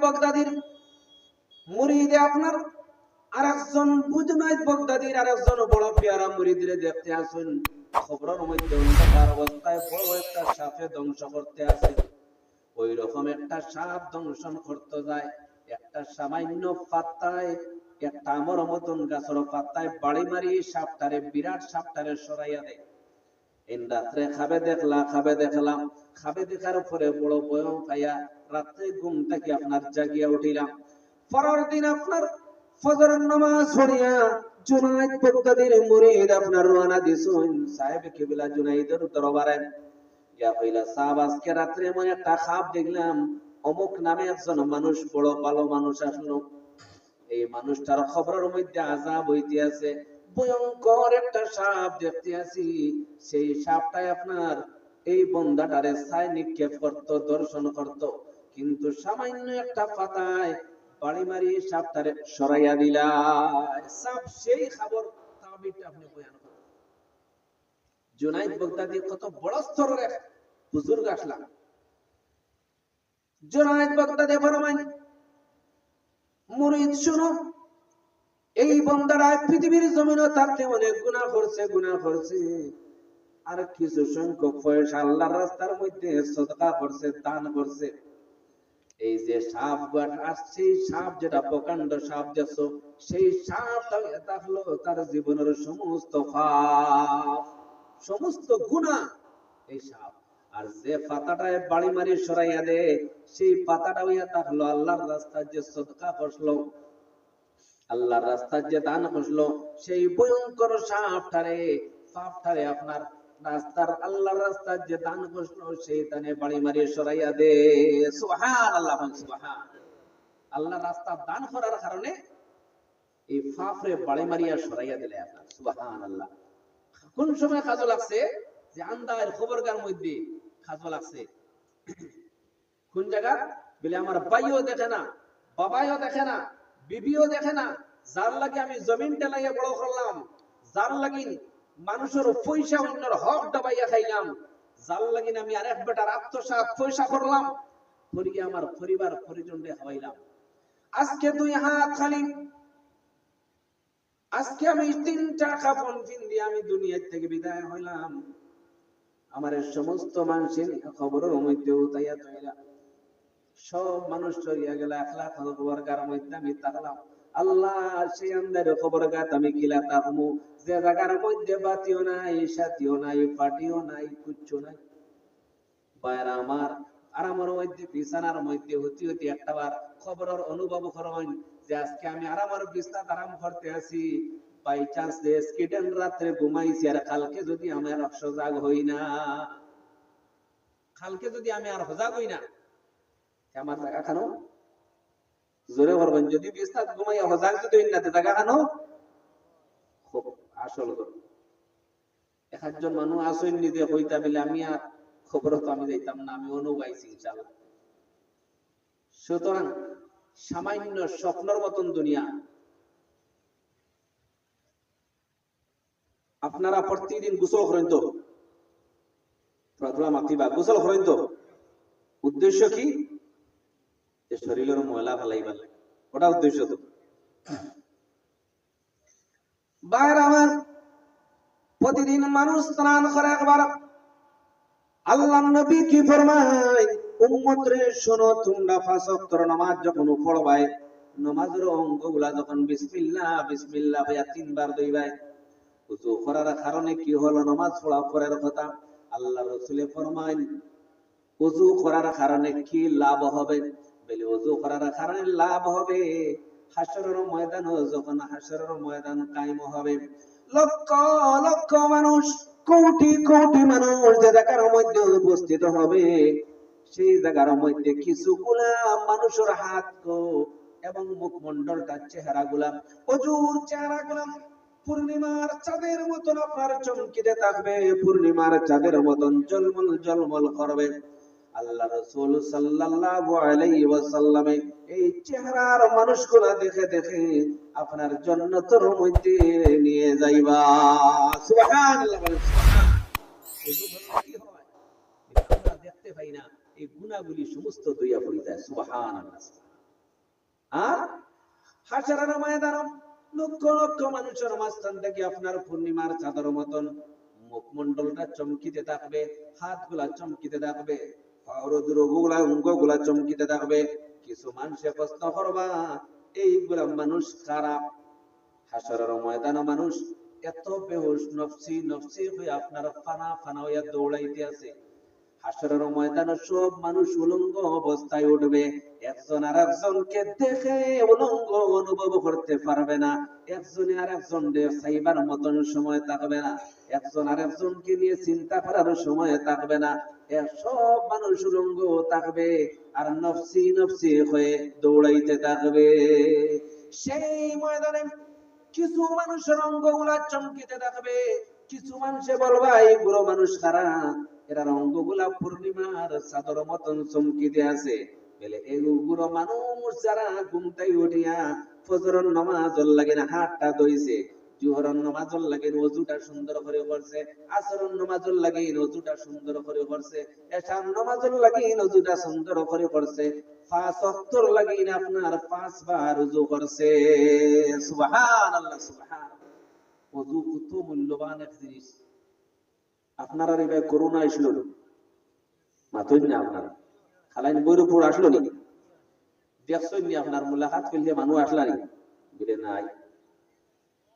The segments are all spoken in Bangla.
বাগদাদির মুরিদে আপনার আর একজন আর একজন বড় পেয়ারা মুরিদরে দেখতে আসুন। খবরের মধ্যে অন্ধকার অবস্থায় বড় একটা সাপে ধ্বংস করতে আসে। ওই রকম একটা সাপ দংশন করতে যায়। একটা সামান্য পাত্তায়, একটা আমর মতন গাছের পাত্তায় বাড়ি মারি সাপটারে, বিরাট সাপটারে সরাইয়া দেয়। রাত্রে খাবে দেখলা, খাবে দেখলাম। খাবে দেখার পরে বড় বয়ম পাইয়া রাত্রে ঘুম থেকে আপনার জাগিয়া উঠিলাম। পরের দিন আপনার ফজর নামাজ পড়িয়া জুনাইদ বগদাদির মুরিদ আপনার রওনা দিছুন। সাহেব কিবলা জুনাইদের দরবারে। ইয়া কইলা সাহাব, আজকে রাত্রে এমন একটা খাপ দেখলাম। অমুক নামে একজন মানুষ, বড় ভালো মানুষ আসলো। এই মানুষটার খবরের মধ্যে আজাব হইতে আছে ভয়ঙ্কর একটা সাপ দেখতে আছি। সেই সাপটাই আপনার এই বন্দাটারে ছায় নিক্ষেপ করত, দর্শন করত। কিন্তু সামান্য একটা পাতায় বাড়ি মারি সাপটারে সরাইয়া দিলা। সাপ সেই খবর তাবিরটা আপনি বয়ান করেন। জুনাইদ কত বড় স্তরের বুজুর্গ আসলাম। জুনাইদ ফরমান মুরিদ, শুনো, এই বন্দারা পৃথিবীর জমিনে থাকতে অনেক গুনাহ করছে গুনাহ করছে। আর কিছু সংখ্যক পয়সা আল্লাহর রাস্তার মধ্যে সদকা করছে, দান করছে। এই যে সাপ এই সাপ যেটা প্রকাণ্ড সাপ যাচ্ছ, সেই এটা হলো তার জীবনের সমস্ত পাপ, সমস্ত গুণা এই সাপ। আর যে পাতাটায় বাড়ি মারি সরাইয়া দে, সেই পাতাটা হইয়া থাকল আল্লাহর যে সদকা করল আল্লাহর রাস্তার যে দান করল সেই ভয়ঙ্কর সাপটারে পাপটারে আপনার রাস্তার আল্লাহর রাস্তার যে দান করল সেই দানে বাড়ি মারি সরাইয়া দে। সুবহান আল্লাহ সুবহান। আল্লাহ রাস্তার দান করার কারণে এই ফাফরে বাড়ি মারিয়া সরাইয়া দিলে আপনার। সুবহান আল্লাহ কোন সময় কাজও লাগছে? যে আন্দায়ের খবরকার মধ্যে কাজও লাগছে। কোন জায়গা? বলে আমার বাইও দেখে না, বাবাইও দেখে না, বিবিও দেখে না, যার লাগে আমি জমিন টেলাইয়া বড় করলাম, যার লাগিন মানুষের পয়সা, অন্যের হক ডাবাইয়া খাইলাম। যার লাগিন আমি আরেক বেটার আত্মসাৎ পয়সা করলাম, করিয়া আমার পরিবার পরিজনরে হাওয়াইলাম আজকে দুই হাত খালি। আজকে আমি তিনটা কাপন ফিন দিয়ে আমি দুনিয়ার থেকে বিদায় হইলাম। আমার সমস্ত মানুষের খবরের মধ্যে উতাইয়া তৈলা সব মানুষ চলিয়া গেল, একলা খবর গার মধ্যে আমি তাকলাম আল্লাহ, সেই আন্দারের খবর গাত আমি কিলা তাকমু যে জায়গার মধ্যে বাতিও নাই, সাথীও নাই পাটিও নাই, কুচ্ছু নাই। বাইরা আমার, আর আমার মধ্যে বিছানার মধ্যে হতি হতি একটা বার খবরের অনুভব করবেন যে আজকে আমি আর আমার বিছনা আরাম করতে আছি। বাই চান্স যে স্কিডেন রাত্রে ঘুমাইছি, আর কালকে যদি আমি আর সজাগ হই না, কালকে যদি আমি আর সজাগ হই না, আমার জায়গা খানো জোরে করবেন যদি বিস্তার ঘুমাইয়া সজাগ যদি হই না জায়গা খানো খুব আসল একজন মানুষ নিজে হইতা বলে, আমি আর খবর তো আমি যাইতাম না, আমি ইনশাল্লাহ সুতরাং সামান্য স্বপ্নের মতন দুনিয়া। আপনারা প্রতিদিন গোসল করেন তো? প্রথমে মাতিবা, গোসল করেন তো? উদ্দেশ্য কি? শরীরের ময়লা ফেলাইবার লাগে। ওটা উদ্দেশ্য তো। বাইরে আমার প্রতিদিন মানুষ স্নান করে একবার। আল্লাহ নবী কি ফরমায় উম্মত রে শোনো, তোমরা ওয়াক্তের নামাজ যখন পড়বাই নামাজের অঙ্গগুলা যখন বিসমিল্লাহ বিসমিল্লাহ ভাইয়া তিনবার দইবাই উজু করার কারণে কি হলো? নামাজ পড়া পরের কথা আল্লাহ রসুলে ফরমাইন উজু করার কারণে কি লাভ হবে? বলে উজু করার কারণে লাভ হবে। হাসরের ময়দান যখন হাসরের ময়দান কায়েম হবে, লক্ষ লক্ষ মানুষ, কোটি কোটি মানুষ যে জায়গার মধ্যে উপস্থিত হবে, সেই জায়গার মধ্যে কিছু গুলাম মানুষের হাত এবং মুখমন্ডলটা চেহারা গুলাম। প্রচুর চেহারা গুলাম, পূর্ণিমার চাঁদের মতন আপনার চমকিতে থাকবে, পূর্ণিমার চাঁদের মতন জলমল জলমল করবে। আল্লাহ রসুল ওয়াসাল্লামে এই চেহারার মানুষগুলা দেখে দেখে আপনার জান্নাতের মধ্যে নিয়ে যাইবা। পূর্ণিমার চাদর মতন? চমকিতে থাকবে, হাতগুলা চমকিতে থাকবে। গুলা অঙ্গগুলা চমকিতে থাকবে কিছু মানুষে প্রশ্ন করবা এইগুলা মানুষ খারাপ হাসরের ময়দানে মানুষ এত বেহুশ, নফসি নফসি হয়ে আপনার ফানা ফানা হইয়া দৌড়াইতে আছে। হাসরের ময়দানে সব মানুষ উলঙ্গ অবস্থায় উঠবে। একজন আর একজনকে দেখে উলঙ্গ অনুভব করতে পারবে না। একজনে আর একজন সাইবার মতন সময় থাকবে না। একজন আর একজনকে নিয়ে চিন্তা করার সময় থাকবে না। সব মানুষ উলঙ্গ থাকবে আর নফসি নফসি হয়ে দৌড়াইতে থাকবে। সেই ময়দানে কিছু মানুষের অঙ্গ অঙ্গগুলা চমকিতে থাকবে। কিছু মানুষে বলবা, এই বুড়ো মানুষ খারাপ এরার অঙ্গগুলা পূর্ণিমার চাদর মতন চমকিতে আছে। বলে বুড়ো মানুষ যারা ঘুমটাই উঠিয়া ফজরের নামাজর লাগে না হাতটা ধইছে জোহরন নামাজর লাগে ওজুটা সুন্দর করে করছে আসরন নামাজর লাগে ওজুটা সুন্দর করে করছে, এশার নামাজর লাগে ওজুটা সুন্দর করে করছে, পাঁচ অক্তর লাগে আপনার পাঁচ বার উজু করছে। সুবহানাল্লাহ সুবহান ওজু কত মূল্যবান এক জিনিস। আপনারা এবার করোনা আসলো না। মাথুন না আপনারা। খালাইন বৈরপুর আসলো নি। দেখছেন নি আপনার মুলাকাত করলে মানুষ আসলা নি? বলে নাই।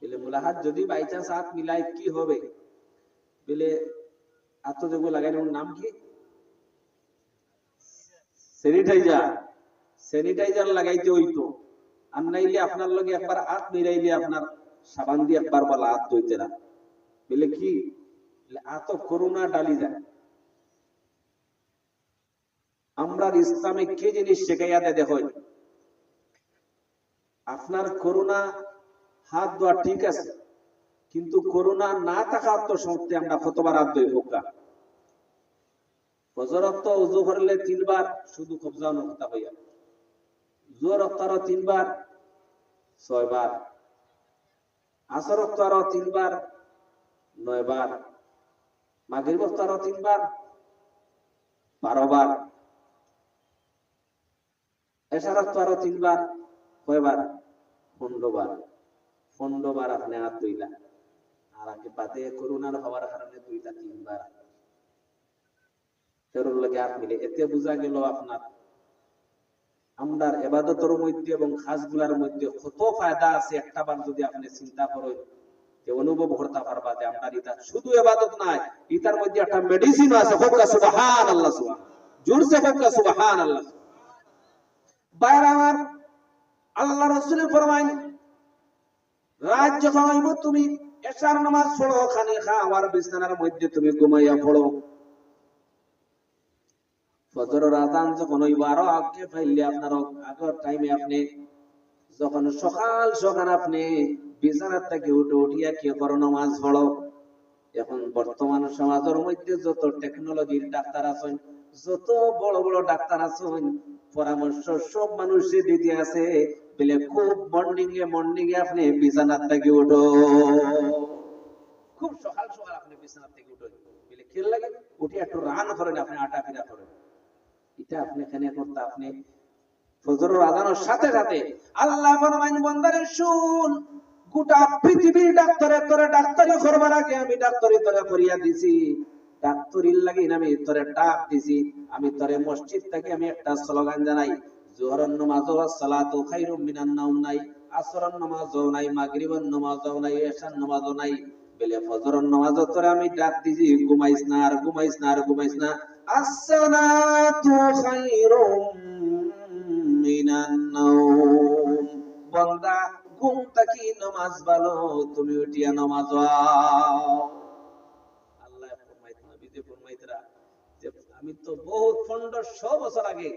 বলে মুলাকাত যদি বাই চান্স হাত মিলাই কি হবে? বলে আত যেগুলো লাগাই ওর নাম কি? স্যানিটাইজার স্যানিটাইজার লাগাইতে হইতো। আর নাইলে আপনার লগে একবার হাত মিলাইলে আপনার সাবান দিয়ে একবার বলা হাত ধুইতে না। বলে কি? এত করোনা ডালি যায়। আমরা ইসলামে কি জিনিস শেখাইয়া দেয় দেখো। আপনার করোনা হাত ধোয়া ঠিক আছে, কিন্তু করোনা না থাকা সত্ত্বে আমরা কতবার হাত ধুই হোক ফজরত উজু করলে তিনবার শুধু কবজানো কথা হইয়া। জোর আরও তিনবার, ছয়বার। আসর আরও তিনবার, নয়বার। মাগরিব আরও তিনবার, বারো বার। এশারত আরও তিনবার, কয়বার? পনেরো বার। পনেরো বার আপনি হাত দুইলা আর আগে বাদে করোনার হওয়ার কারণে দুইটা, তিনবার। তেরোর লাগে মিলে। এতে বোঝা গেল আপনার, আমরার এবাদতর মধ্যে এবং খাসগুলার মধ্যে কত ফায়দা আছে, একটা বার যদি আপনি চিন্তা করেন। অনুভব করতে পারবা যে আমরা ইটা শুধু এবাদত নাই ইটার মধ্যে একটা মেডিসিন আছে হোকা সুবহান আল্লাহ সুবহান। জোরসে হোকা সুবহান। আল্লাহ বাইরে আমার আল্লাহ রসুলের ফরমাইন, রাত যখন হইব তুমি এশার নামাজ পড়ো খানে আমার বিছানার মধ্যে তুমি ঘুমাইয়া পড়ো। ফজরের আজান যখন ওই বারো আগে ফাইলে আপনার আগের টাইমে আপনি যখন সকাল সকাল আপনি বিছানার থেকে উঠে উঠিয়া কি করো, নামাজ পড়ো। এখন বর্তমান সমাজের মধ্যে যত টেকনোলজির ডাক্তার আছেন, যত বড় বড় ডাক্তার আছেন, পরামর্শ সব মানুষে দিতে আছে। বলে খুব মর্নিং এ মর্নিং এ আপনি বিছানার থেকে উঠো। খুব সকাল সকাল আপনি বিছানার থেকে উঠো। বলে কি লাগে উঠে একটু রান করেন, আপনি আটা ফিরা করেন। এটা আপনি এখানে করতে, আপনি ফজরের আজানের সাথে সাথে আল্লাহ শুন, গোটা পৃথিবীর ডাক্তারে তোরে ডাক্তারি করবার আগে আমি তোরে করিয়া দিছি। ডাক্তারির লাগি আমি ডাক দিছি। আমি মসজিদ থেকে আমি একটা স্লোগান জানাই, জোহরন নামাজ মিনান নাই আসরন নামাজও নাই, মাগরিবের নামাজও নাই, এশার নামাজও নাই। বলে, ফজরের নামাজ তোরে আমি ডাক দিছি, ঘুমাইস না আর ঘুমাইস না আর ঘুমাইস না। আসসালাতু খায়রুম বান্দা ঘুম থাকি নামাজ ভালো, তুমি উঠিয়া নামাজ আল্লাহ ফরমাইত নবীতে ফরমাইতরা আমি তো বহুত পনেরোশো বছর আগে